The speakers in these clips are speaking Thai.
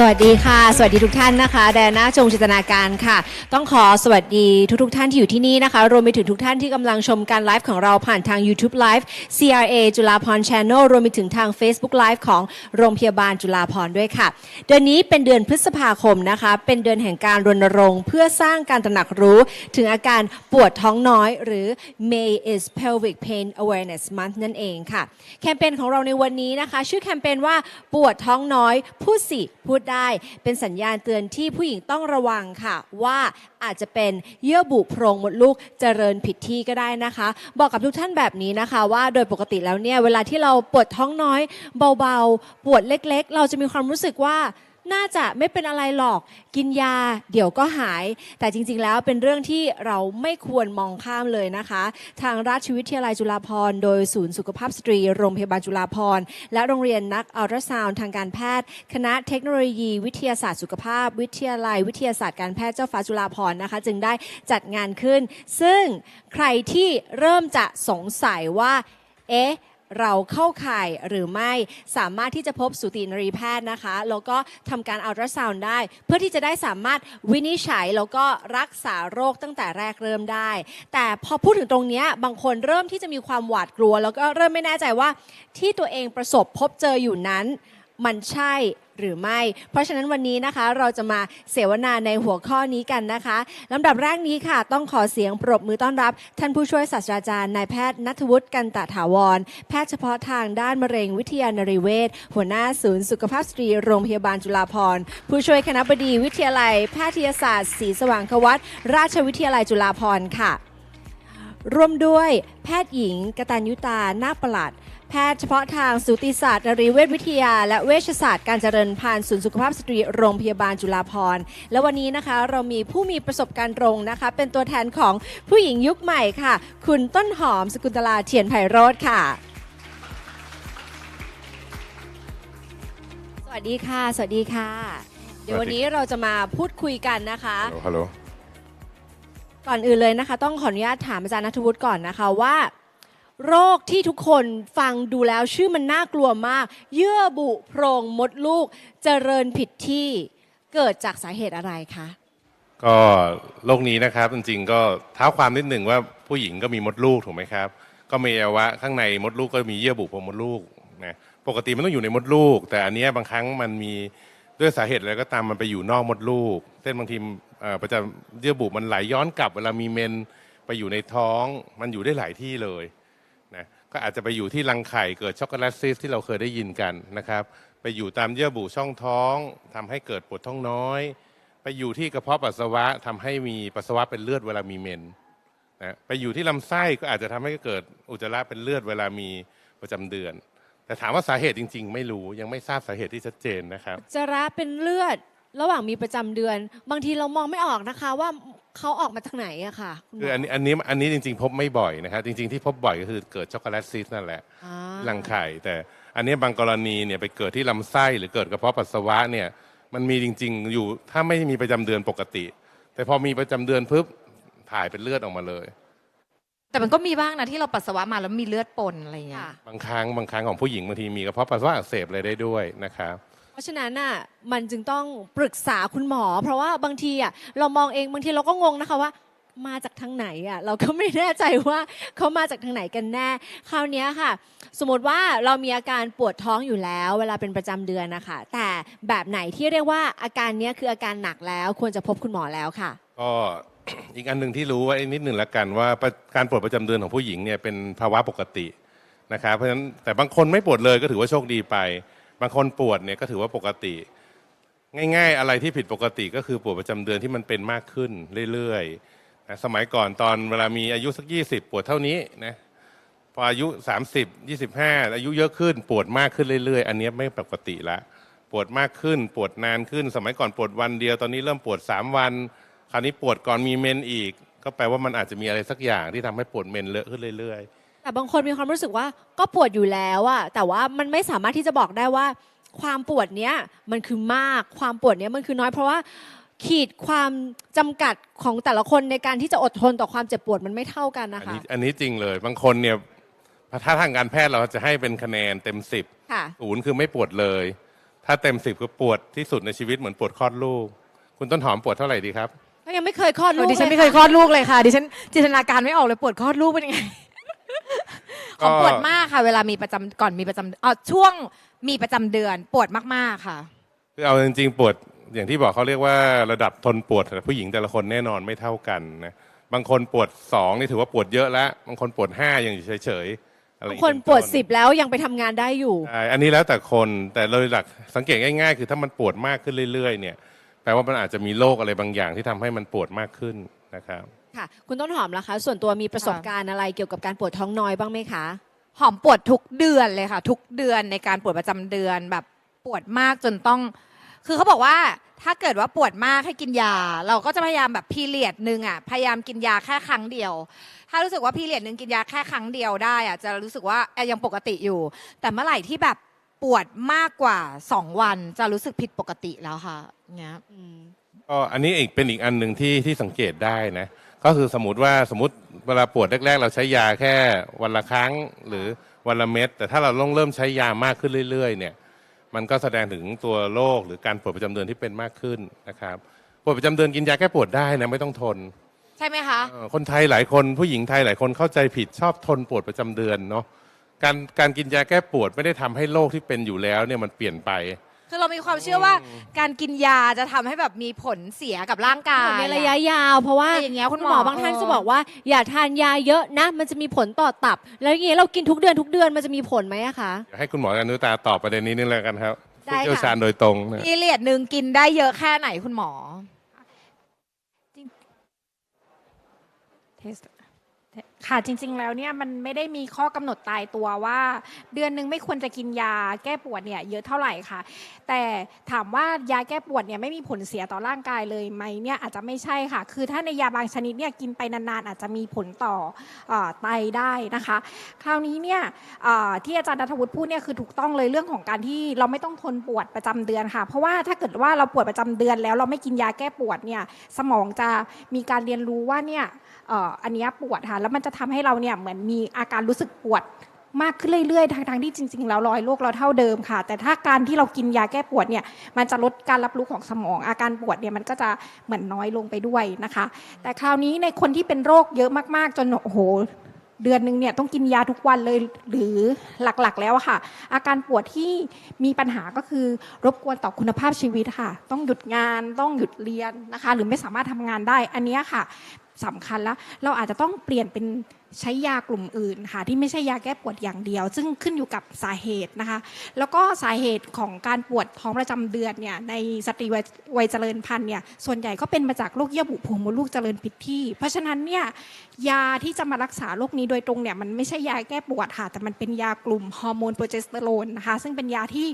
สวัสดีค่ะ สวัสดีทุกท่านนะคะ แดน่าจงจินตนาการค่ะ ต้องขอสวัสดีทุกๆทท่านที่อยู่ที่นี่นะคะ รวมไปถึงทุกท่านที่กำลังชมการไลฟ์ของเราผ่านทาง YouTube Live CRA จุฬาพร Channel รวมไปถึงทาง Facebook Live ของโรงพยาบาลจุฬาพรด้วยค่ะ เดือนนี้เป็นเดือนพฤษภาคมนะคะ เป็นเดือนแห่งการรณรงค์ เพื่อสร้างการตระหนักรู้ ถึงอาการปวดท้องน้อย หรือ May is Pelvic Pain Awareness Month นั่นเองค่ะ แคมเปญของเราในวันนี้นะคะ ชื่อแคมเปญว่าปวดท้องน้อยพูดสิพูดได้ เป็นสัญญาณเตือนที่ผู้หญิงต้องระวังค่ะ ว่าอาจจะเป็นเยื่อบุโพรงมดลูกเจริญผิดที่ก็ได้นะคะ บอกกับทุกท่านแบบนี้นะคะ ว่าโดยปกติแล้วเนี่ยเวลาที่เราปวดท้องน้อย เบาๆ ปวดเล็ก ๆ เราจะมีความรู้สึกว่า น่าจะไม่เป็นอะไรหรอกกินยาเดี๋ยวก็หาย แต่จริงๆแล้วเป็นเรื่องที่เราไม่ควรมองข้ามเลยนะคะ ทางราชวิทยาลัยจุฬาภรณ์โดยศูนย์สุขภาพสตรีโรงพยาบาลจุฬาภรณ์และโรงเรียนนักอัลตราซาวน์ทางการแพทย์ คณะเทคโนโลยีวิทยาศาสตร์สุขภาพ วิทยาลัย วิทยาศาสตร์การแพทย์เจ้าฟ้าจุฬาภรณ์นะคะ จึงได้จัดงานขึ้น ซึ่งใครที่เริ่มจะสงสัยว่า เอ๊ะ เราเข้าข่ายหรือไม่สามารถที่จะพบสูตินรีแพทย์นะคะแล้วก็ทำการอัลตราซาวน์ได้ เพื่อที่จะได้สามารถวินิจฉัยแล้วก็รักษาโรคตั้งแต่แรกเริ่มได้ แต่พอพูดถึงตรงนี้บางคนเริ่มที่จะมีความหวาดกลัว แล้วก็เริ่มไม่แน่ใจว่าที่ตัวเองประสบพบเจออยู่นั้น มันใช่ หรือไม่ เพราะฉะนั้นวันนี้นะคะเราจะมาเสวนาในหัวข้อนี้กันนะคะลำดับแรกนี้ค่ะ ต้องขอเสียงปรบมือต้อนรับ ท่านผู้ช่วยศาสตราจารย์นายแพทย์นัทวุฒิกันตะถาวร แพทย์เฉพาะทางด้านมะเร็งวิทยานรีเวชหัวหน้าศูนย์สุขภาพสตรีโรงพยาบาลจุฬาภรณ์ผู้ช่วยคณะบดีวิทยาลัย แพทยศาสตร์ศรีสว่างควัตราชวิทยาลัยจุฬาภรณ์ค่ะร่วมด้วยแพทย์หญิงกตัญยุตา นาประหลัด แพทย์เฉพาะทางสูติศาสตร์นรีเวชวิทยา และเวชศาสตร์การเจริญพันธุ์ศูนย์สุขภาพสตรีโรงพยาบาลจุฬาภรณ์ และวันนี้นะคะเรามีผู้มีประสบการณ์ตรงนะคะ เป็นตัวแทนของผู้หญิงยุคใหม่ค่ะ คุณต้นหอมสกุลตลาเทียนไพโรธค่ะ สวัสดีค่ะ สวัสดีค่ะ เดี๋ยววันนี้เราจะมาพูดคุยกันนะคะ ฮัลโหล ก่อนอื่นเลยนะคะ ต้องขออนุญาตถามอาจารย์นัทวุฒิก่อนนะคะว่า โรคที่ทุกคนฟังดูแล้วชื่อมันน่ากลัวมาก เยื่อบุโพรงมดลูกเจริญผิดที่เกิดจากสาเหตุอะไรคะ ก็โรคนี้นะครับจริงๆก็เท้าความนิดหนึ่งว่าผู้หญิงก็มีมดลูกถูกไหมครับ ก็มีอวัยวะข้างในมดลูกก็มีเยื่อบุโพรงมดลูกนะปกติมันต้องอยู่ในมดลูก แต่อันนี้บางครั้งมันมีด้วยสาเหตุอะไรก็ตามมันไปอยู่นอกมดลูกเช่นบางทีอ่อประจำเยื่อบุมันไหลย้อนกลับเวลามีเมนไปอยู่ในท้อง มันอยู่ได้หลายที่เลย ก็อาจจะไปอยู่ที่รังไข่เกิดช็อกโกแลตซิสที่เราเคยได้ยินกันนะครับ ไปอยู่ตามเยื่อบุช่องท้องทำให้เกิดปวดท้องน้อย ไปอยู่ที่กระเพาะปัสสาวะทำให้มีปัสสาวะเป็นเลือดเวลามีเมนนะไปอยู่ที่ลำไส้ก็อาจจะทำให้เกิดอุจจาระเป็นเลือดเวลามีประจำเดือน แต่ถามว่าสาเหตุจริง ๆ ไม่รู้ยังไม่ทราบสาเหตุที่ชัดเจนนะครับ อุจจาระเป็นเลือด ระหว่างมีประจำเดือน บางทีเรามองไม่ออกนะคะว่าเขาออกมาจากไหนอะค่ะณหม คืออันนี้อันนี้อันนี้จริงๆ พบไม่บ่อยนะครับจริงๆที่พบบ่อยก็คือเกิดช็อกโกแลตซิสนั่นแหละอ่า รังไข่ แต่อันนี้บางกรณีเนี่ยไปเกิดที่ลำไส้หรือเกิดกระเพาะปัสสาวะเนี่ยมันมีจริงๆ อยู่ถ้าไม่มีประจำเดือนปกติ แต่พอมีประจำเดือนปุ๊บถ่ายเป็นเลือดออกมาเลย แต่มันก็มีบ้างนะที่เราปัสสาวะมาแล้วมีเลือดปนอะไรอย่างเงี้ค่ะยบางครั้งบางครั้งของผู้หญิงบางทีมีกระเพาะปัสสาวะอักเสบอะไรได้ด้วยนะครับเพ ราะฉะนั้นน่ะมันจึงต้องปรึกษาคุณหมอ เพราะว่าบางทีอะเรามองเองบางทีเราก็งงนะคะว่า มาจากทางไหนอะเราก็ไม่แน่ใจว่าเขามาจากทางไหนกันแน่ คราวนี้ค่ะ สมมติว่าเรามีอาการปวดท้องอยู่แล้ว เวลาเป็นประจำเดือนนะคะแต่แบบไหนที่เรียกว่าอาการนี้คืออาการหนักแล้วควรจะพบคุณหมอแล้วค่ะก็อีกอันหนึ่งที่รู้ไว้นิดหนึ่งละกันว่าการปวดประจำเดือนของผู้หญิงเนี่ยเป็นภาวะปกตินะครับเพราะฉะนั้นแต่บางคนไม่ปวดเลยก็ถือว่าโชคดีไป บางคนปวดเนี่ยก็ถือว่าปกติ ง่าย ๆ อะไรที่ผิดปกติก็คือปวดประจำเดือนที่มันเป็นมากขึ้นเรื่อยๆนะสมัยก่อนตอนเวลามีอายุสักยี่สิบปวดเท่านี้นะพออายุ 30 25 อายุเยอะขึ้น ปวดมากขึ้นเรื่อยๆ อันนี้ไม่ปกติละปวดมากขึ้น ปวดนานขึ้น สมัยก่อนปวดวันเดียวตอนนี้เริ่มปวด 3 วัน คราวนี้ปวดก่อนมีเมนอีก ก็แปลว่ามันอาจจะมีอะไรสักอย่างที่ทำให้ปวดเมนเลอะขึ้นเรื่อย ๆ แต่บางคนมีความรู้สึกว่าก็ปวดอยู่แล้วอะแต่ว่ามันไม่สามารถที่จะบอกได้ว่า ความปวดเนี้ยมันคือมาก ความปวดเนี้ยมันคือน้อย เพราะว่าขีดความจำกัดของแต่ละคนในการที่จะอดทนต่อความเจ็บปวดมันไม่เท่ากันอันะนคะนี้อันนี้จริงเลยบางคนเนี่ยถ้าทางการแพทย์เราจะให้เป็นคะแนนเต็มสิบค่ะศูนย์คือไม่ปวดเลย ถ้าเต็มสิบก็ปวดที่สุดในชีวิตเหมือนปวดคลอดลูก คุณต้นหอมปวดเท่าไหร่ดีครับก็ยังไม่เคยคลอดลูกดิฉันไม่ลเคยคลอดลูกเลยค่ะดิฉันจินตนาการไม่ออกเลยปวดคลอดลูกเป็นยังไงก็ ของปวดมากค่ะ เวลามีประจำก่อนมีประจำอ๋อช่วงมีประจำเดือนปวดมากๆค่ะ คือเอาจริงๆปวดอย่างที่บอกเขาเรียกว่าระดับทนปวดแต่ผู้หญิงแต่ละคนแน่นอนไม่เท่ากันนะบางคนปวดสองนี่ถือว่าปวดเยอะแล้วบางคนปวดห้ายังอยู่เฉยๆอะไรอย่บางงคนเยปวดเป็สิบแล้วยังไปทำงานได้อยู่ ใช่อันนี้แล้วแต่คนแต่โดยหลักสังเกตง่ายๆ คือถ้ามันปวดมากขึ้นเรื่อยๆ เนี่ยแปลว่ามันอาจจะมีโรคอะไรบางอย่างที่ทำให้มันปวดมากขึ้นนะครับ ค่ะ คุณต้นหอมล่ะคะ ส่วนตัวมีประสบการณ์อะไรเกี่ยวกับการปวดท้องน้อยบ้างไหมคะ หอมปวดทุกเดือนเลยค่ะ ทุกเดือนในการปวดประจำเดือนแบบปวดมากจนต้อง คือเขาบอกว่าถ้าเกิดว่าปวดมากให้กินยา เราก็จะพยายามแบบพีเรียดหนึ่งอะพยายามกินยาแค่ครั้งเดียว ถ้ารู้สึกว่าพีเรียดหนึ่งกินยาแค่ครั้งเดียวได้อะจะรู้สึกว่าเอ่อยังปกติอยู่ แต่เมื่อไหร่ที่แบบปวดมากกว่าสองวันจะรู้สึกผิดปกติแล้วค่ะเงี้ย ก็อันนี้อีกเป็นอีกอันหนึ่งที่ที่สังเกตได้นะ ก็คือสมมติว่าสมมติเวลาปวดแรกๆ เราใช้ยาแค่วันละครั้งหรือวันละเม็ด แต่ถ้าเราต้องเริ่มใช้ยามากขึ้นเรื่อยๆเนี่ยมันก็แสดงถึงตัวโรคหรือการปวดประจำเดือนที่เป็นมากขึ้นนะครับปวดประจำเดือนกินยาแก้ปวดได้นะไม่ต้องทนใช่ไหมคะเอ่อคนไทยหลายคนผู้หญิงไทยหลายคนเข้าใจผิดชอบทนปวดประจำเดือนเนาะการการกินยาแก้ปวดไม่ได้ทำให้โรคที่เป็นอยู่แล้วเนี่ยมันเปลี่ยนไป คือเรามีความเชื่อว่าการกินยาจะทำให้แบบมีผลเสียกับร่างกายในระยะยาว เพราะว่าแต่อย่างเงี้ยคุณหมอบางท่านจะบอกว่าอย่าทานยาเยอะนะ มันจะมีผลต่อตับ แล้วอย่างเงี้ยเรากินทุกเดือนทุกเดือนมันจะมีผลไหมอะคะเดี๋ยวให้คุณหมออนุตาตอบประเด็นนี้นิดแล้วกันครับได้ผู้ค่ะเชี่ยวชาญโดยตรงนะพีเรียดหนึ่งกินได้เยอะแค่ไหนคุณหมอเทส ค่ะจริง ๆ แล้วเนี่ยมันไม่ได้มีข้อกำหนดตายตัวว่า เดือนหนึงไม่ควรจะกินยาแก้ปวดเนี่ยเยอะเท่าไหร่ค่ะ แต่ถามว่ายาแก้ปวดเนี่ยไม่มีผลเสียต่อร่างกายเลยไหมเนี่ยอาจจะไม่ใช่ค่ะ คือถ้าในยาบางชนิดเนี่ยกินไปนานๆ อาจจะมีผลต่อเออไตได้นะคะ คราวนี้เนี่ยเอ่อที่อาจารย์นัทวุฒิพูดเนี่ยคือถูกต้องเลยเรื่องของการที่เราไม่ต้องทนปวดประจำเดือนค่ะ เพราะว่าถ้าเกิดว่าเราปวดประจำเดือนแล้วเราไม่กินยาแก้ปวดเนี่ยสมองจะมีการเรียนรู้ว่าเนี่ยเอ่ออันเนี้ยปวดค่ะแล้วมันจะทำให้เราเนี่ยเหมือนมีอาการรู้สึกปวดมากขึ้นเรื่อยๆทางทางๆที่จริงๆแล้วรอยโรคเราเท่าเดิมค่ะ แต่ถ้าการที่เรากินยาแก้ปวดเนี่ยมันจะลดการรับรู้ของสมอง อาการปวดเนี่ยมันก็จะเหมือนน้อยลงไปด้วยนะคะ แต่คราวนี้ในคนที่เป็นโรคเยอะมากๆ จนโอ้โห เดือนหนึ่งเนี่ยต้องกินยาทุกวันเลยหรือหลักๆ แล้วค่ะ อาการปวดที่มีปัญหาก็คือรบกวนต่อคุณภาพชีวิตค่ะ ต้องหยุดงานต้องหยุดเรียนนะคะ หรือไม่สามารถทำงานได้อันนี้ค่ะสำคัญแล้วเราอาจจะต้องเปลี่ยนเป็น ใช้ยากลุ่มอื่นค่ะที่ไม่ใช่ยาแก้ปวดอย่างเดียว ซึ่งขึ้นอยู่กับสาเหตุนะคะ แล้วก็สาเหตุของการปวดท้องประจำเดือนเนี่ยในสตรีวัยเจริญพันธุ์เนี่ยส่วนใหญ่ก็เป็นมาจากโรคเยื่อบุโพรงมดลูกเจริญผิดที่ เพราะฉะนั้นเนี่ยยาที่จะมารักษาโรคนี้โดยตรงเนี่ยมันไม่ใช่ยาแก้ปวดค่ะแต่มันเป็นยากลุ่มฮอร์โมนโปรเจสเตอโรนนะคะซึ่งเป็นยาที่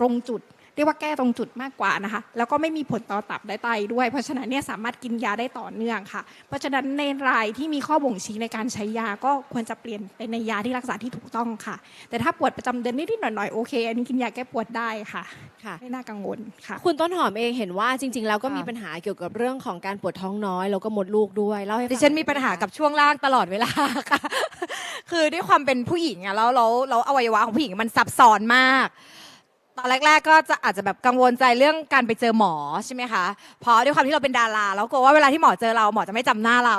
ตรงจุด เรียกว่าแก้ตรงจุดมากกว่านะคะ แล้วก็ไม่มีผลต่อตับและไตด้วย เพราะฉะนั้นเนี่ยสามารถกินยาได้ต่อเนื่องค่ะ เพราะฉะนั้นในรายที่มีข้อบ่งชี้ในการใช้ยาก็ควรจะเปลี่ยนไปในยาที่รักษาที่ถูกต้องค่ะ แต่ถ้าปวดประจำเดือนนิดๆหน่อยๆโอเคอันนี้กินยาแก้ปวดได้ค่ะค่ะไม่น่ากังวลค่ะ คุณต้นหอมเองเห็นว่าจริง ๆ แล้วก็ค่ะมีปัญหาเกี่ยวกับเรื่องของการปวดท้องน้อยแล้วก็มดลูกด้วยเล่าให้ฟังดิฉันมีปัญหากับช่วงล่างตลอดเวลาค่ะคือด้วยความเป็นผู้หญิงอะแล้วแล้วแล้วอวัยวะของผู้หญิงมันซับซ้อนมาก ตอนแรก ๆ ก็จะอาจจะแบบกังวลใจเรื่องการไปเจอหมอใช่ไหมคะเพราะด้วยความที่เราเป็นดาราแล้วกลัวว่าเวลาที่หมอเจอเราหมอจะไม่จำหน้าเรา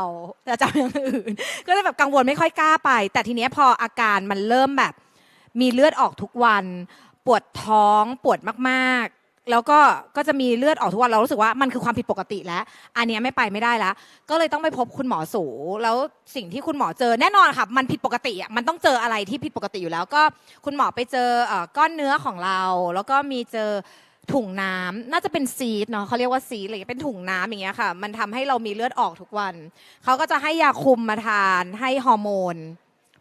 จะจำอย่างอื่น ก็จะแบบกังวลไม่ค่อยกล้าไป แต่ทีเนี้ยพออาการมันเริ่มแบบ มีเลือดออกทุกวัน ปวดท้องปวดมาก แล้วก็ก็จะมีเลือดออกทุกวันเรารู้สึกว่ามันคือความผิดปกติแล้ว อันเนี้ยไม่ไปไม่ได้แล้ว ก็เลยต้องไปพบคุณหมอสูแล้วสิ่งที่คุณหมอเจอแน่นอนค่ะมันผิดปกติอะมันต้องเจออะไรที่ผิดปกติอยู่แล้ว ก็คุณหมอไปเจอเอ่อก้อนเนื้อของเรา แล้วก็มีเจอถุงน้ำน่าจะเป็นซีดเนาะเขาเรียกว่าซีดอะไรอย่างเงี้ยเป็นถุงน้ำอย่างเงี้ยค่ะ มันทำให้เรามีเลือดออกทุกวัน เขาก็จะให้ยาคุมมาทานให้ฮอร์โมน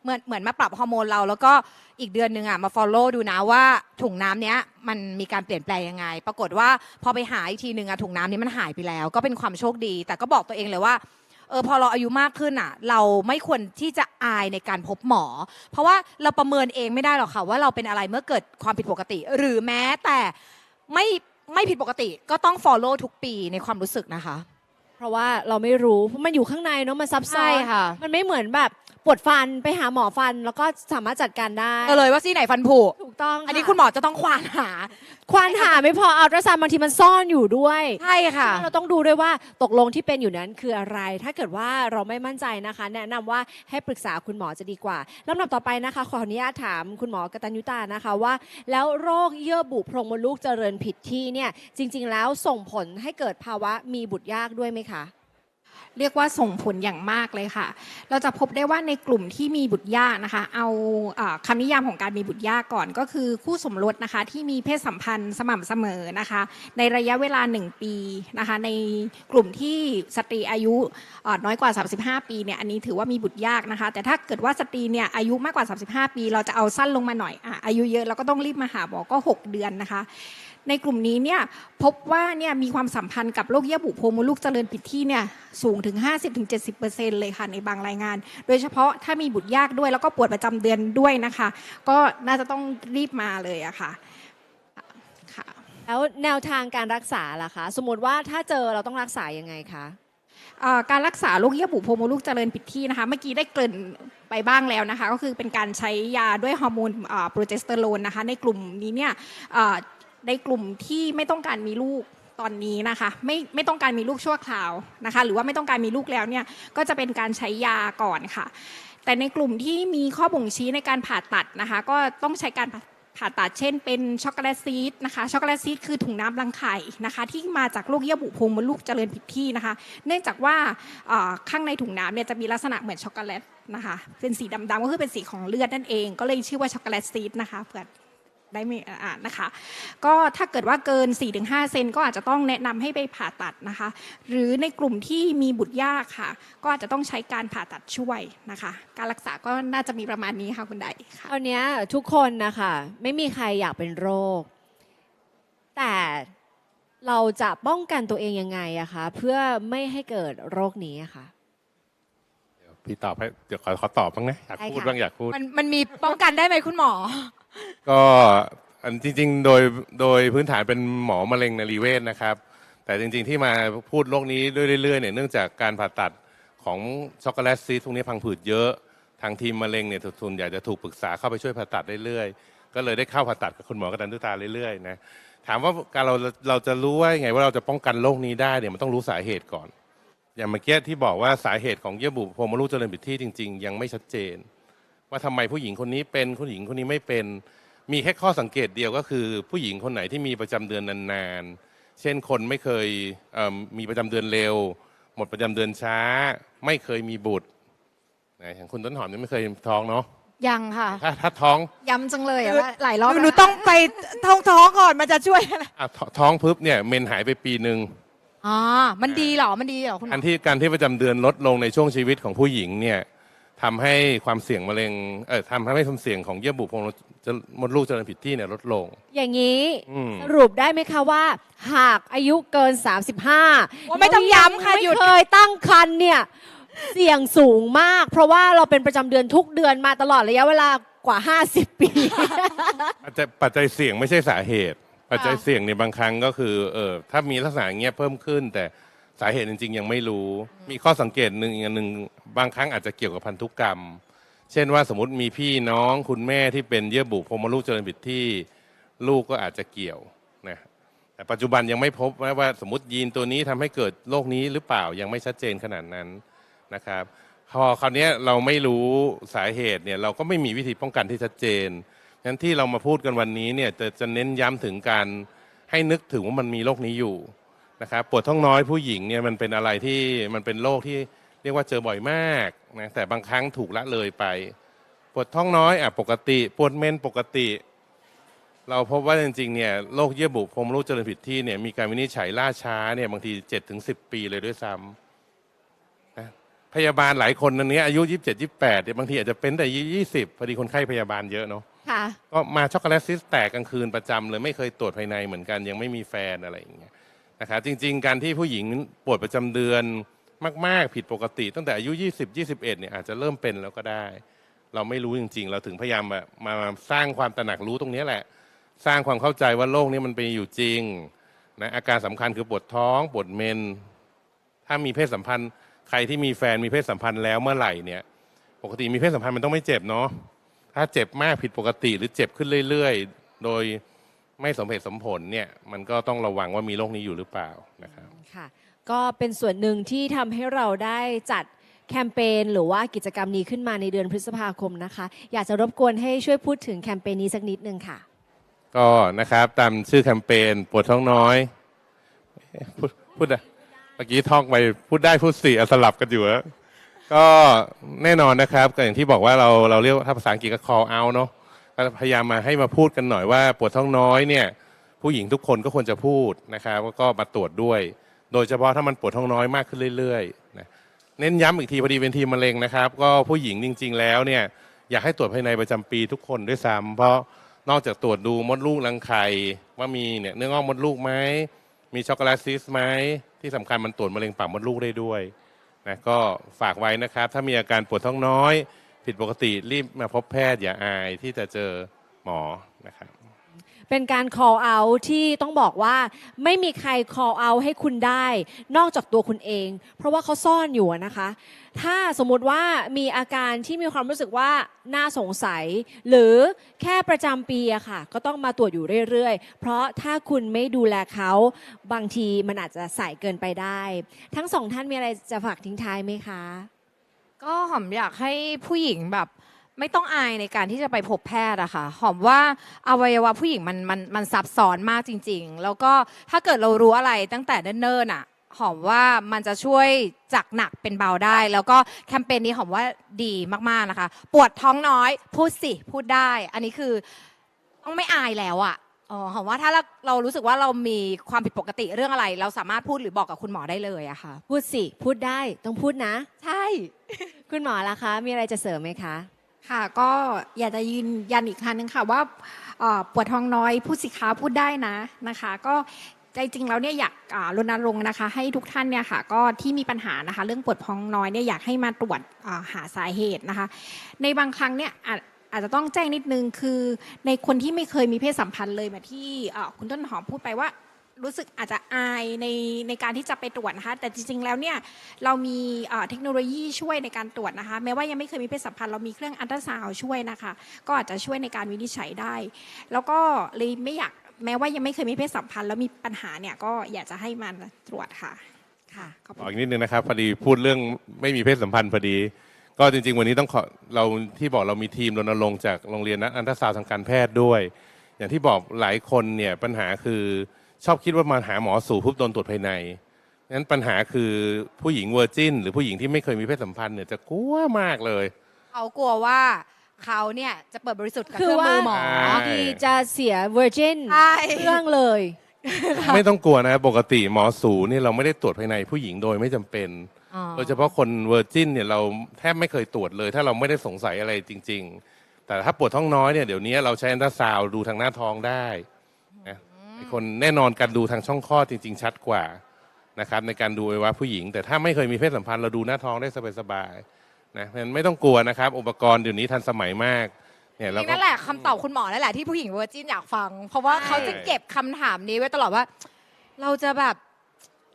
เหมือนเหมือนมาปรับฮอร์โมนเรา แล้วก็อีกเดือนหนึ่งอะมา follow ดูนะว่าถุงน้ำเนี้ยมันมีการเปลี่ยนแปลงยังไง ปรากฏว่าพอไปหาอีกทีหนึ่งอะถุงน้ำนี้มันหายไปแล้ว ก็เป็นความโชคดี แต่ก็บอกตัวเองเลยว่าเออพอเราอายุมากขึ้นอะ เราไม่ควรที่จะอายในการพบหมอ เพราะว่าเราประเมินเองไม่ได้หรอกค่ะว่าเราเป็นอะไรเมื่อเกิดความผิดปกติ หรือแม้แต่ไม่ไม่ผิดปกติก็ต้อง follow ทุกปีในความรู้สึกนะคะ เพราะว่าเราไม่รู้เพราะมันอยู่ข้างในเนาะมันซับซ้อนใช่ค่ะ มันไม่เหมือนแบบ ปวดฟันไปหาหมอฟันแล้วก็สามารถจัดการได้เออเลยว่าซี่ไหนฟันผุถูกต้องอันนี้ะคุณหมอจะต้องควานหา ควานหาไม่พออัลตราซาวด์บางทีมันซ่อนอยู่ด้วยใช่ค่ะ เราต้องดูด้วยว่าตกลงที่เป็นอยู่นั้นคืออะไร ถ้าเกิดว่าเราไม่มั่นใจนะคะ แนะนำว่าให้ปรึกษาคุณหมอจะดีกว่าลำดับต่อไปนะคะ ขออนุญาตถามคุณหมอกตัญญุตานะคะว่า แล้วโรคเยื่อบุโพรงมดลูกเจริญผิดที่เนี่ยจริง ๆ แล้วส่งผลให้เกิดภาวะมีบุตรยากด้วยไหมคะ เรียกว่าส่งผลอย่างมากเลยค่ะ เราจะพบได้ว่าในกลุ่มที่มีบุตรยากนะคะ เอาอคำนิยามของการมีบุตรยากก่อนก็คือคู่สมรสนะคะที่มีเพศสัมพันธ์สม่ำเสมอนะคะ ในระยะเวลา 1 ปีนะคะ ในกลุ่มที่สตรีอายุน้อยกว่า 35 ปีเนี่ยอันนี้ถือว่ามีบุตรยากนะคะ แต่ถ้าเกิดว่าสตรีเนี่ยอายุมากกว่า 35 ปี เราจะเอาสั้นลงมาหน่อยออายุเยอะเราก็ต้องรีบมาหาหมอก็ 6 เดือนนะคะ ในกลุ่มนี้เนี่ยพบว่าเนี่ยมีความสัมพันธ์กับโรคเยื่อบุโพรงมดลูกเจริญผิดที่เนี่ยสูงถึง 50-70%เลยค่ะในบางรายงาน โดยเฉพาะถ้ามีบุตรยากด้วย แล้วก็ปวดประจำเดือนด้วยนะคะ ก็น่าจะต้องรีบมาเลยอะค่ะค่ะแล้วแนวทางการรักษาล่ะคะ สมมติว่าถ้าเจอเราต้องรักษายังไงคะเอ่อการรักษาโรคเยื่อบุโพรงมดลูกเจริญผิดที่นะคะ เมื่อกี้ได้เกริ่นไปบ้างแล้วนะคะ ก็คือเป็นการใช้ยาด้วยฮอร์โมนเอ่อโปรเจสเตอโรนนะคะ ในกลุ่มนี้เนี่ยเอ่อ ในกลุ่มที่ไม่ต้องการมีลูกตอนนี้นะคะไม่ไม่ต้องการมีลูกชั่วคราวนะคะ หรือว่าไม่ต้องการมีลูกแล้วเนี่ยก็จะเป็นการใช้ยาก่อนค่ะ แต่ในกลุ่มที่มีข้อบ่งชี้ในการผ่าตัดนะคะ ก็ต้องใช้การผ่าตัดเช่นเป็นช็อกโกแลตซีดนะคะช็อกโกแลตซีดคือถุงน้ำรังไข่นะคะ ที่มาจากโรคเยื่อบุโพรงมดลูกเจริญผิดที่นะคะ เนื่องจากว่าข้างในถุงน้ำเนี่ยจะมีลักษณะเหมือนช็อกโกแลตนะคะ เป็นสีดำๆก็คือเป็นสีของเลือดนั่นเอง ก็เลยชื่อว่าช็อกโกแลตซีดนะคะเผื่อ ได้ไม่อ่านนะคะ ก็ถ้าเกิดว่าเกิน 4-5 เซนก็อาจจะต้องแนะนำให้ไปผ่าตัดนะคะ หรือในกลุ่มที่มีบุตรยากค่ะ ก็อาจจะต้องใช้การผ่าตัดช่วยนะคะ การรักษาก็น่าจะมีประมาณนี้ค่ะคุณใดค่ะตอนเนี้ยทุกคนนะคะไม่มีใครอยากเป็นโรค แต่เราจะป้องกันตัวเองยังไงอะคะเพื่อไม่ให้เกิดโรคนี้อะคะเดี๋ยวพี่ตอบให้เดี๋ยวขอขอตอบบ้างนะอยากได้พูดค่ะบ้างอยากพูดมันมันมีป้องกันได้ไหมคุณหมอ ก็อันจริง ๆ โดยโดยพื้นฐานเป็นหมอมะเร็งในรีเวชนะครับ แต่จริง ๆ ที่มาพูดโรคนี้ด้วยเรื่อยๆเนี่ยเนื่องจากการผ่าตัดของช็อกโกแลตซีสพวกนี้พังผืดเยอะ ทางทีมมะเร็งเนี่ยส่วนใหญ่จะถูกปรึกษาเข้าไปช่วยผ่าตัดเรื่อยๆ ก็เลยได้เข้าผ่าตัดกับคุณหมอกระดันตุตาเรื่อยๆนะถามว่าการเราเราจะรู้ว่าไงว่าเราจะป้องกันโรคนี้ได้เนี่ยมันต้องรู้สาเหตุก่อน อย่างเมื่อกี้ที่บอกว่าสาเหตุของเยื่อบุโพรงมดลูกเจริญผิดที่จริง ๆ ยังไม่ชัดเจน ว่าทำไมผู้หญิงคนนี้เป็นผู้หญิงคนนี้ไม่เป็น มีแค่ข้อสังเกตเดียวก็คือ ผู้หญิงคนไหนที่มีประจำเดือนนานๆ เช่นคนไม่เคยเอิ่มมีประจำเดือนเร็ว หมดประจำเดือนช้า ไม่เคยมีบุตรนะอย่างคุณต้นหอมยังไม่เคยท้องเนาะยังค่ะ ถ้าถ้าท้องย้ำจังเลยอะคือว่าหลายรอบหนูแล้วหนูต้องไปท้องท้องก่อนมันจะช่วยอะไรอะท้ท้องปุ๊บเนี่ยเมนหายไปปีหนึ่งอ๋อ มันดีเหรอ มันดีเหรอคุณหมกาอรที่การที่ประจำเดือนลดลงในช่วงชีวิตของผู้หญิงเนี่ย ทำให้ความเสี่ยงมะเร็งเออทำให้ความเสี่ยงของเยื่อบุโพรงมดลูกเจริญผิดที่เนี่ยลดลง อย่างนี้อืมสรุปได้ไหมคะว่า หากอายุเกิน 35ว่าไม่ต้องย้ำค่ะหยุดไม่เคยตั้งครรภ์เนี่ยเสี่ยงสูงมาก เพราะว่าเราเป็นประจำเดือนทุกเดือนมาตลอดระยะเวลากว่า 50 ปีปัจจัยปัจจัยเสี่ยงไม่ใช่สาเหตุ ปัจจัยเสี่ยงในยบางครั้งก็คือเออถ้ามีลักษณะอย่างเงี้ยเพิ่มขึ้นแต่ สาเหตุจริง ๆ ยังไม่รู้ มีข้อสังเกตหนึ่งอีกอันหนึ่งบางครั้งอาจจะเกี่ยวกับพันธุกรรม เช่นว่าสมมติมีพี่น้องคุณแม่ที่เป็นเยื่อบุโพรงมดลูกเจริญผิดที่ลูกก็อาจจะเกี่ยวนะแต่ปัจจุบันยังไม่พบว่าว่าสมมติยีนตัวนี้ทำให้เกิดโรคนี้หรือเปล่ายังไม่ชัดเจนขนาดนั้นนะครับพอคราวเนี้ยเราไม่รู้สาเหตุเนี่ยเราก็ไม่มีวิธีป้องกันที่ชัดเจนงั้นที่เรามาพูดกันวันนี้เนี่ยจะจะเน้นย้ำถึงการให้นึกถึงว่ามันมีโรคนี้อยู่ นะครับปวดท้องน้อยผู้หญิงเนี่ยมันเป็นอะไรที่มันเป็นโรคที่เรียกว่าเจอบ่อยมากนะแต่บางครั้งถูกละเลยไป ปวดท้องน้อยอะปกติ ปวดเมนปกติ เราพบว่าจริงๆเนี่ยโรคเยื่อบุโพรงมดลูกเจริญผิดที่เนี่ยมีการวินิจฉัยล่าช้าเนี่ยบางที7จ็ถึงสิปีเลยด้วยซ้ำนะพยาบาลหลายคนนั้นเนี้ยอายุ 27 28เนี่ยบางทีอาจจะเป็นแต่อายุ20พอดีคนไข้พยาบาลเยอะเนาะค่ะ ก็มาช็อกโกแลตซิสแตกกลางคืนประจำเลยไม่เคยตรวจภายในเหมือนกันยังไม่มีแฟนอะไรอย่างเงี้ย นะครับจริง ๆ การที่ผู้หญิงปวดประจำเดือนมาก ๆ ผิดปกติ ตั้งแต่อายุ 20 21เนี่ยอาจจะเริ่มเป็นแล้วก็ได้ เราไม่รู้จริง ๆ เราถึงพยายามมามาสร้างความตระหนักรู้ตรงนี้แหละ สร้างความเข้าใจว่าโรคนี้มันเป็นอยู่จริงนะอาการสำคัญคือปวดท้องปวดเมน ถ้ามีเพศสัมพันธ์ ใครที่มีแฟนมีเพศสัมพันธ์แล้วเมื่อไหร่เนี่ย ปกติมีเพศสัมพันธ์มันต้องไม่เจ็บเนาะถ้าเจ็บมากผิดปกติหรือเจ็บขึ้นเรื่อย ๆ โดย ไม่สมเหตุสมผลเนี่ยมันก็ต้องระวังว่ามีโรคนี้อยู่หรือเปล่านะครับค่ะ ก็เป็นส่วนหนึ่งที่ทำให้เราได้จัดแคมเปญหรือว่ากิจกรรมนี้ขึ้นมาในเดือนพฤษภาคมนะคะ อยากจะรบกวนให้ช่วยพูดถึงแคมเปญนี้สักนิดนึงค่ะ ก็นะครับตามชื่อแคมเปญปวดท้องน้อยเอ๊ะพูดพูดอะเมื่อกี้ท่องไปพูดได้พูดสี่อะสลับกันอยู่แล้วก็แน่นอนนะครับก็อย่างที่บอกว่าเราเราเรียกว่าถ้าภาษาอังกฤษก็ call out เนาะก็ พยายามมาให้มาพูดกันหน่อยว่าปวดท้องน้อยเนี่ยผู้หญิงทุกคนก็ควรจะพูดนะครับแล้วก็มาตรวจด้วย โดยเฉพาะถ้ามันปวดท้องน้อยมากขึ้นเรื่อยๆนะเน้นย้ำอีกทีพอดีเป็นทีมมะเร็งนะครับ ก็ผู้หญิงจริง ๆ แล้วเนี่ยอยากให้ตรวจภายในประจำปีทุกคนด้วยซ้ำเพราะนอกจากตรวจดูมดลูกรังไข่ว่ามีเนี่ยเนื้องอกมดลูกไหมมีช็อกโกแลตซิสไหมที่สำคัญมันตรวจมะเร็งปากมดลูกได้ด้วยนะก็ฝากไว้นะครับ ถ้ามีอาการปวดท้องน้อย ผิดปกติรีบมาพบแพทย์อย่าอายที่จะเจอหมอนะครับเป็นการ call out ที่ต้องบอกว่าไม่มีใคร call out ให้คุณได้ นอกจากตัวคุณเอง เพราะว่าเขาซ่อนอยู่นะคะ ถ้าสมมุติว่ามีอาการที่มีความรู้สึกว่าน่าสงสัย หรือแค่ประจำปีอะค่ะ ก็ต้องมาตรวจอยู่เรื่อยๆ เพราะถ้าคุณไม่ดูแลเขาบางทีมันอาจจะสายเกินไปได้ ทั้งสองท่านมีอะไรจะฝากทิ้งท้ายไหมคะ ก็หอมอยากให้ผู้หญิงแบบไม่ต้องอายในการที่จะไปพบแพทย์อะค่ะหอมว่าอวัยวะผู้หญิงมันมันมันซับซ้อนมากจริง ๆ แล้วก็ถ้าเกิดเรารู้อะไรตั้งแต่เนิ่นๆอะหอมว่ามันจะช่วยจากหนักเป็นเบาได้ แล้วก็แคมเปญนี้หอมว่าดีมากๆนะคะ ปวดท้องน้อย พูดสิ พูดได้ อันนี้คือต้องไม่อายแล้วอะ อ๋อหอมว่าถ้าเราเรารู้สึกว่าเรามีความผิดปกติเรื่องอะไร เราสามารถพูดหรือบอกกับคุณหมอได้เลยอะค่ะ พูดสิพูดได้ต้องพูดนะ ใช่ คุณหมอล่ะคะ มีอะไรจะเสริมไหมคะค่ะก็อยากจะยืนยันอีกครั้งหนึงค่ะว่าเอ่อปวดท้องน้อยพูดสิคะพูดได้นะนะคะ ก็ใจจริงแล้วเนี่ยอยากอ่ารณรงค์นะคะ ให้ทุกท่านเนี่ยค่ะก็ที่มีปัญหานะคะ เรื่องปวดท้องน้อยเนี่ยอยากให้มาตรวจอ่าหาสาเหตุนะคะ ในบางครั้งเนี่ย อาจอาจจะต้องแจ้งนิดนึงคือในคนที่ไม่เคยมีเพศสัมพันธ์เลยแบบที่เอ่อคุณต้นหอมพูดไปว่ารู้สึกอาจจะอายในในการที่จะไปตรวจนะคะแต่จริงๆแล้วเนี่ยเรามีเอ่อเทคโนโลยีช่วยในการตรวจนะคะแม้ว่ายังไม่เคยมีเพศสัมพันธ์เรามีเครื่องอัลตราซาวด์ช่วยนะคะ ก็อาจจะช่วยในการวินิจฉัยได้ แล้วก็เลยไม่อยากแม้ว่ายังไม่เคยมีเพศสัมพันธ์แล้วมีปัญหาเนี่ยก็อยากจะให้มันตรวจค่ะค่ะขอบบคุอกณอีกนิดนึงนะครับพอดีพูดเรื่องไม่มีเพศสัมพันธ์พอดี ก็จริง ๆ วันนี้ต้องขอเราที่บอกเรามีทีมรณรงค์จากโรงเรียนนักอันตราซาวด์ทางการแพทย์ด้วย อย่างที่บอกหลายคนเนี่ยปัญหาคือชอบคิดว่ามาหาหมอสู่ปุ๊บโดนตรวจภายในงั้นปัญหาคือผู้หญิงเวอร์จินหรือผู้หญิงที่ไม่เคยมีเพศสัมพันธ์เนี่ยจะกลัวมากเลย เขากลัวว่าเขาเนี่ยจะเปิดบริสุทธิ์กับคืเคอรื่องมือหมอว่าที่จะเสีย virgin ใช่ เครื่องเลย ไม่ต้องกลัวนะปกติหมอสูเนี่ยเราไม่ได้ตรวจภายในผู้หญิงโดยไม่จำเป็นอ๋อ โดยเฉพาะคนเวอร์จินเนี่ยเราแทบไม่เคยตรวจเลย ถ้าเราไม่ได้สงสัยอะไรจริง ๆ แต่ถ้าปวดท้องน้อยเนี่ยเดี๋ยวนี้เราใช้อันตราซาวด์ดูทางหน้าท้องได้นะไอ้คนแน่นอนการดูทางช่องคลอดจริง ๆ ชัดกว่านะครับในการดูอวัยวะผู้หญิง แต่ถ้าไม่เคยมีเพศสัมพันธ์เราดูหน้าท้องได้สบายๆนะเพราะฉะนั้นไม่ต้องกลัวนะครับ อุปกรณ์เดี๋ยวนี้ทันสมัยมากเนี่ยเรานี่ก็ นั่นแหละคำตอบคุณหมอนั่นแหละที่ผู้หญิงเวอร์จินอยากฟัง เพราะว่าใช่เขาจะเก็บคำถามนี้ไว้ตลอดว่า เราจะแบบ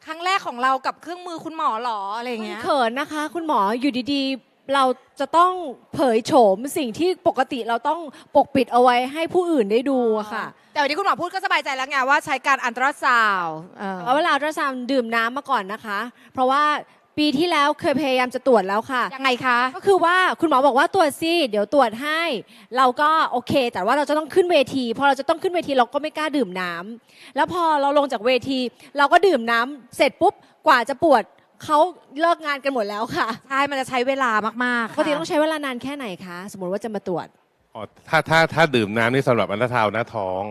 ครั้งแรกของเรากับเครื่องมือคุณหมอหรออะไรอย่างมันเงี้ย เขินนะคะ คุณหมออยู่ดีๆ เราจะต้องเผยโฉมสิ่งที่ปกติเราต้องปกปิดเอาไว้ให้ผู้อื่นได้ดูอะค่ะ แต่วันนี้คุณหมอพูดก็สบายใจแล้วไงว่าใช้การอันตราซาวด์เออแต่ว่าเวลาอัลตราซาวด์ดื่มน้ำมาก่อนนะคะ เพราะว่า ปีที่แล้วเคยพยายามจะตรวจแล้วค่ะ ยังไงคะ ก็คือว่าคุณหมอบอกว่าตรวจสิเดี๋ยวตรวจให้ เราก็โอเค แต่ว่าเราจะต้องขึ้นเวทีพอเราจะต้องขึ้นเวทีเราก็ไม่กล้าดื่มน้ำแล้วพอเราลงจากเวที เราก็ดื่มน้ำเสร็จปุ๊บกว่าจะปวดเขาเลิกงานกันหมดแล้วค่ะใช่มันจะใช้เวลามากๆปกติค่ะต้องใช้เวลานานแค่ไหนคะสมมติว่าจะมาตรวจ อ๋อถ้าถ้าถ้าดื่มน้ำนี่สำหรับอันตราซาวน์หน้าท้อง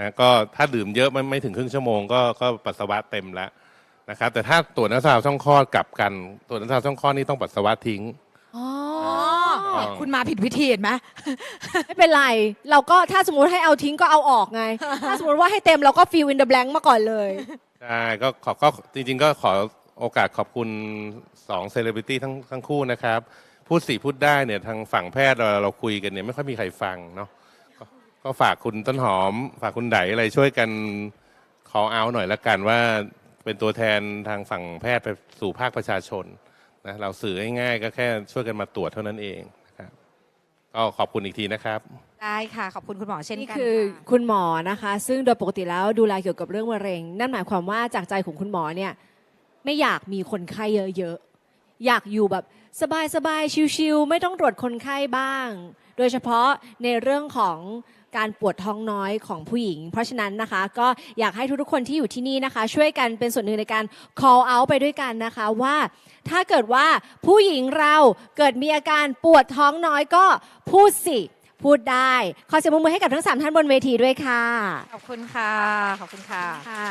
นะก็ถ้าดื่มเยอะมันไม่ถึงครึ่งชั่วโมงก็ก็ปัสสาวะเต็มแล้ว นะครับ แต่ถ้าตรวจน้ำซาวน์ช่องคลอดกลับกันตรวจน้ำซาวน์ช่องคลอดนี่ต้องปัสสาวะทิ้ง อ๋ออ๋อคุณมาผิดวิธีเห็นไหม ไม่เป็นไร เราก็ถ้าสมมติให้เอาทิ้งก็เอาออกไง ถ้าสมมติว่าให้เต็มเราก็ fill in the blank มาก่อนเลย ใช่ก็ขอก็จริง ๆ ก็ขอโอกาสขอบคุณสองเซเลบริตี้ทั้งทั้งคู่นะครับ พูดสี่พูดได้เนี่ยทางฝั่งแพทย์เราเราคุยกันเนี่ยไม่ค่อยมีใครฟังเนาะก็ก็ฝากคุณต้นหอม ฝากคุณไดอะไรช่วยกันขอเอาหน่อยละกันว่า เป็นตัวแทนทางฝั่งแพทย์ไปสู่ภาคประชาชนนะเราสื่อง่ายๆก็แค่ช่วยกันมาตรวจเท่านั้นเองนะครับก็ขอบคุณอีกทีนะครับ ได้ค่ะ ขอบคุณคุณหมอเช่นนี่กันคือค่ะ คุณหมอนะคะ ซึ่งโดยปกติแล้วดูแลเกี่ยวกับเรื่องมะเร็ง นั่นหมายความว่าจากใจของคุณหมอเนี่ยไม่อยากมีคนไข้เยอะๆ อยากอยู่แบบสบายๆ ชิวๆไม่ต้องตรวจคนไข้บ้าง โดยเฉพาะในเรื่องของ การปวดท้องน้อยของผู้หญิง เพราะฉะนั้นนะคะ ก็อยากให้ทุกๆคนที่อยู่ที่นี่นะคะ ช่วยกันเป็นส่วนหนึ่งในการ call out ไปด้วยกันนะคะว่าถ้าเกิดว่าผู้หญิงเราเกิดมีอาการปวดท้องน้อยก็พูดสิ พูดได้ ขอเสียงปรบมือให้กับทั้ง 3 ท่านบนเวทีด้วยค่ะ ขอบคุณค่ะ ขอบคุณค่ะค่ะ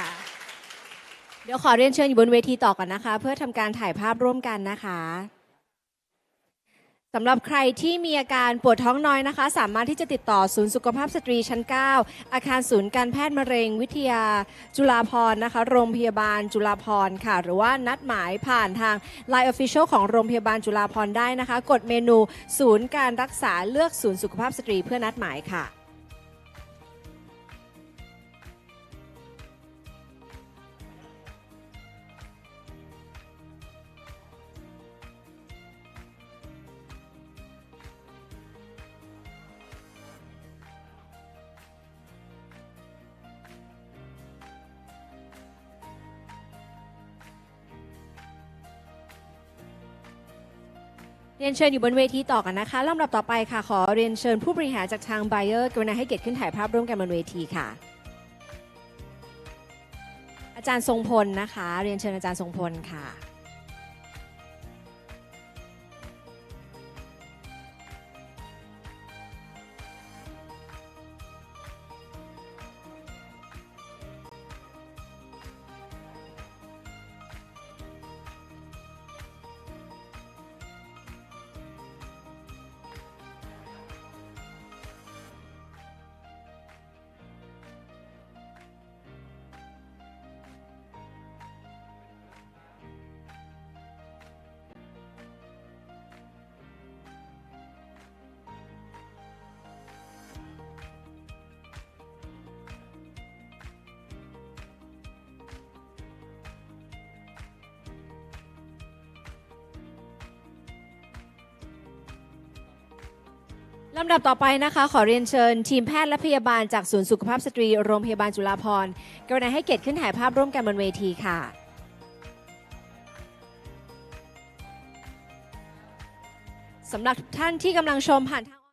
เดี๋ยวขอเรียนเชิญอยู่บนเวทีต่อก่อนนะคะ เพื่อทำการถ่ายภาพร่วมกันนะคะ สำหรับใครที่มีอาการปวดท้องน้อยนะคะ สามารถที่จะติดต่อศูนย์สุขภาพสตรีชั้น 9 อาคารศูนย์การแพทย์มะเร็งวิทยาจุฬาภรณ์นะคะ โรงพยาบาลจุฬาภรณ์ค่ะ หรือว่านัดหมายผ่านทาง Line Official ของโรงพยาบาลจุฬาภรณ์ได้นะคะ กดเมนูศูนย์การรักษาเลือกศูนย์สุขภาพสตรีเพื่อนัดหมายค่ะ เรียนเชิญอยู่บนเวทีต่อกันนะคะลำดับต่อไปค่ะ ขอเรียนเชิญผู้บริหารจากทางไบเออร์กรุณาให้เกียรติขึ้นถ่ายภาพร่วมกันบนเวทีค่ะ อาจารย์ทรงพลนะคะ เรียนเชิญอาจารย์ทรงพลค่ะ ลำดับต่อไปนะคะ ขอเรียนเชิญ ทีมแพทย์และพยาบาลจากศูนย์สุขภาพสตรีโรงพยาบาลจุฬาภรณ์กรุณาให้เกียรติขึ้นถ่ายภาพร่วมกันบนเวทีค่ะ สำหรับทุกท่านที่กำลังชมผ่านทาง